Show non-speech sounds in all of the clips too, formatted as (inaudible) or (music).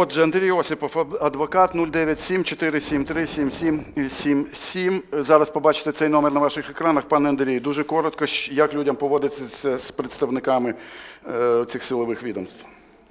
Отже, Андрій Осипов, адвокат 097 473 7777. Зараз побачите цей номер на ваших екранах. Пане Андрій, дуже коротко, як людям поводитися з представниками е, цих силових відомств.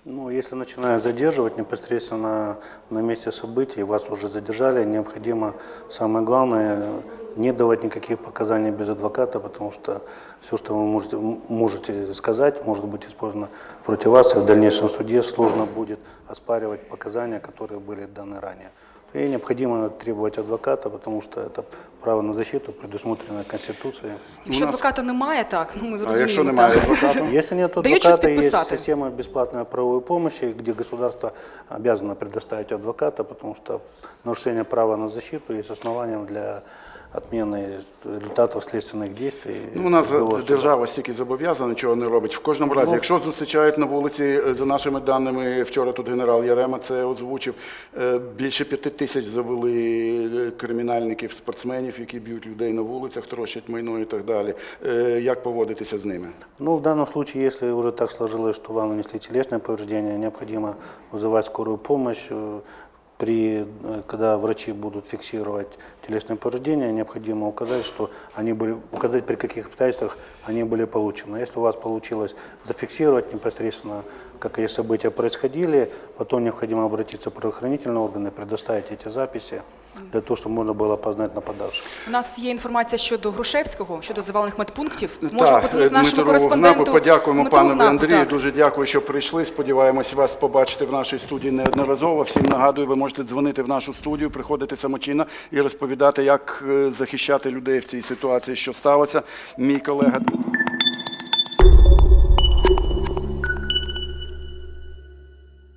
Ну, если начинают задерживать непосредственно на месте событий, вас уже задержали, необходимо, самое главное, не давать никаких показаний без адвоката, потому что все, что вы можете, можете сказать, может быть использовано против вас, и в дальнейшем суде сложно будет оспаривать показания, которые были даны ранее. И необходимо требовать адвоката, потому что это право на защиту предусмотрено Конституцией. нас- адвоката немає, так, ну ми А зрозуміємо. якщо немає так. (laughs) адвоката? Если нет щось адвоката, есть система бесплатной правовой помощи, где государство обязано предоставить адвоката, потому что нарушение права на защиту есть основанием для отмены результатов следственных действий. Ну, у нас Приговор суда. держава стільки зобов'язана, нічого не робить. В кожному разі, якщо зустрічають на вулиці, е, за нашими даними, вчора тут генерал Ярема це озвучив, е, більше п'яти тисяч завели е, кримінальників, спортсменів, які б'ють людей на вулицях, трощать майно і так далі. Е, Як поводитися з ними? Ну, в данном случае, если уже так сложилось, что вам нанесли телесное повреждение, необходимо вызывать скорую помощь. Э, При, э, когда врачи будут фиксировать телесные повреждения, необходимо указать, что они были, указать при каких обстоятельствах они были получены. Если у вас получилось зафиксировать непосредственно, как эти события происходили, потом необходимо обратиться в правоохранительные органы, предоставить эти записи для того, чтобы можно было опознать нападавших. У нас є інформація щодо Грушевського, щодо завалених медпунктів. Можемо Так, подзвонити нашому Дмитру кореспонденту. Гнапу, подякуємо Дмитру панові Гнапу, Андрію. так. Дуже дякую, що прийшли. Сподіваємось вас побачити в нашій студії неодноразово. Всім нагадую, ви можете дзвонити в нашу студію, приходити самочинно і розповідати, як е, захищати людей в цій ситуації, що сталося. Мій колега.